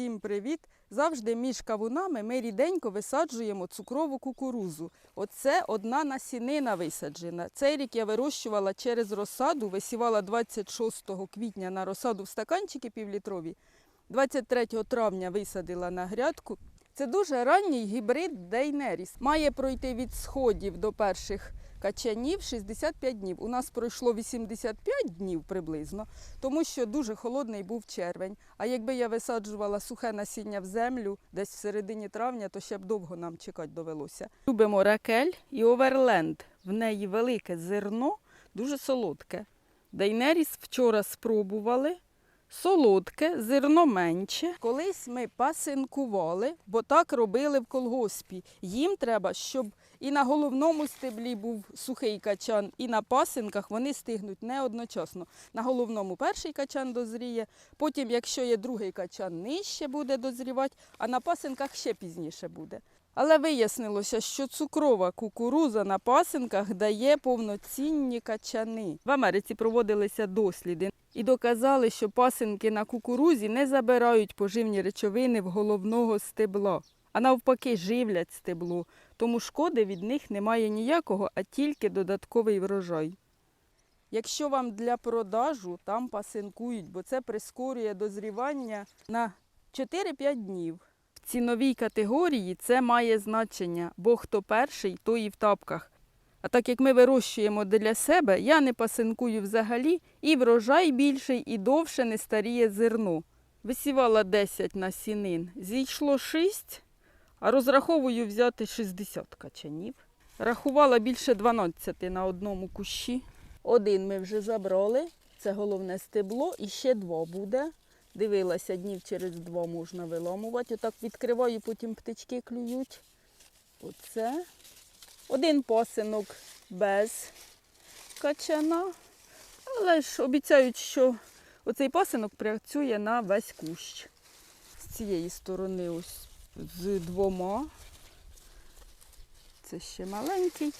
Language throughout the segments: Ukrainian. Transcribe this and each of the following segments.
Всім привіт! Завжди між кавунами ми ріденько висаджуємо цукрову кукурузу. Оце одна насінина висаджена. Цей рік я вирощувала через розсаду, висівала 26 квітня на розсаду в стаканчики півлітрові. 23 травня висадила на грядку. Це дуже ранній гібрид Дейнеріс. Має пройти від сходів до перших качанів 65 днів. У нас пройшло 85 днів приблизно, тому що дуже холодний був червень. А якби я висаджувала сухе насіння в землю десь в середині травня, то ще б довго нам чекати довелося. Любимо ракель і оверленд. В неї велике зерно, дуже солодке. Дейнеріс вчора спробували. Солодке, зерно менше. Колись ми пасинкували, бо так робили в колгоспі. Їм треба, щоб і на головному стеблі був сухий качан, і на пасинках вони стигнуть не одночасно. На головному перший качан дозріє, потім, якщо є другий качан, нижче буде дозрівати, а на пасинках ще пізніше буде. Але вияснилося, що цукрова кукуруза на пасинках дає повноцінні качани. В Америці проводилися досліди і доказали, що пасинки на кукурузі не забирають поживні речовини в головного стебла, а навпаки живлять стебло, тому шкоди від них немає ніякого, а тільки додатковий врожай. Якщо вам для продажу, там пасинкують, бо це прискорює дозрівання на 4-5 днів. В ціновій категорії це має значення, бо хто перший, той і в тапках. А так як ми вирощуємо для себе, я не пасинкую взагалі, і врожай більший, і довше не старіє зерно. Висівала 10 насінин, зійшло 6, а розраховую взяти 60 качанів. Рахувала більше 12 на одному кущі. Один ми вже забрали, це головне стебло, і ще два буде. Дивилася, днів через два можна виламувати. Отак відкриваю, потім птички клюють. Оце. Один посинок без качана. Але ж обіцяють, що оцей посинок працює на весь кущ. З цієї сторони ось з двома. Це ще маленький.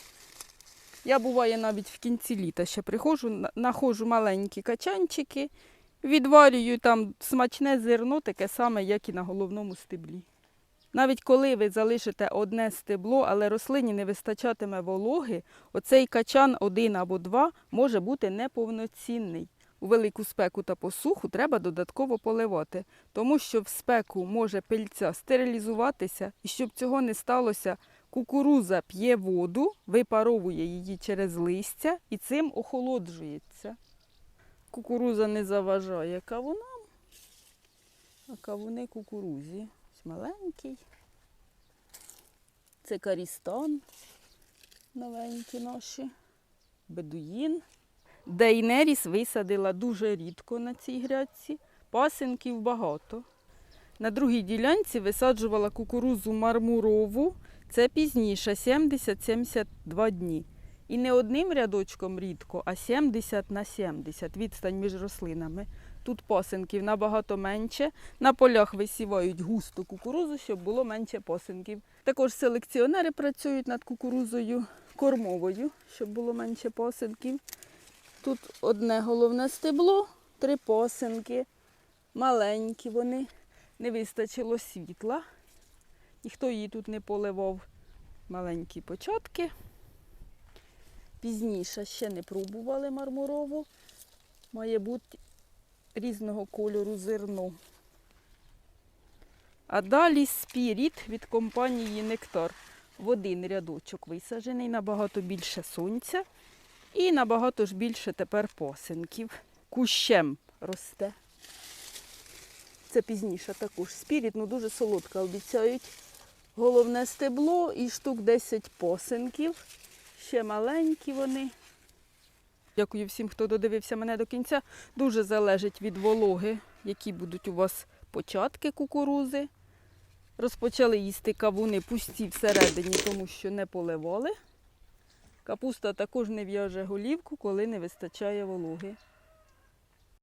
Я буває навіть в кінці літа ще приходжу, на- находжу маленькі качанчики, відварюю там смачне зерно, таке саме, як і на головному стеблі. Навіть коли ви залишите одне стебло, але рослині не вистачатиме вологи, оцей качан один або два може бути неповноцінний. У велику спеку та посуху треба додатково поливати, тому що в спеку може пильця стерилізуватися, і щоб цього не сталося, кукуруза п'є воду, випаровує її через листя і цим охолоджується. Кукуруза не заважає кавунам, а кавуни кукурузі. Ось маленький. Це карістан, новенькі наші, бедуїн. Дейнеріс висадила дуже рідко на цій грядці, пасинків багато. На другій ділянці висаджувала кукурузу мармурову, це пізніше, 70-72 дні. І не одним рядочком рідко, а 70 на 70 відстань між рослинами. Тут пасинків набагато менше. На полях висівають густо кукурузу, щоб було менше пасинків. Також селекціонери працюють над кукурузою кормовою, щоб було менше пасинків. Тут одне головне стебло, три посинки, маленькі вони, не вистачило світла. Ніхто її тут не поливав маленькі початки. Пізніше ще не пробували мармурову. Має бути різного кольору зерно. А далі спіріт від компанії Нектар. В один рядочок висаджений, набагато більше сонця і набагато ж більше тепер посинків. Кущем росте. Це пізніше також спіріт, ну дуже солодка обіцяють. Головне стебло і штук 10 посинків. Ще маленькі вони. Дякую всім, хто додивився мене до кінця. Дуже залежить від вологи, які будуть у вас початки кукурузи. Розпочали їсти кавуни пусті всередині, тому що не поливали. Капуста також не в'яже голівку, коли не вистачає вологи.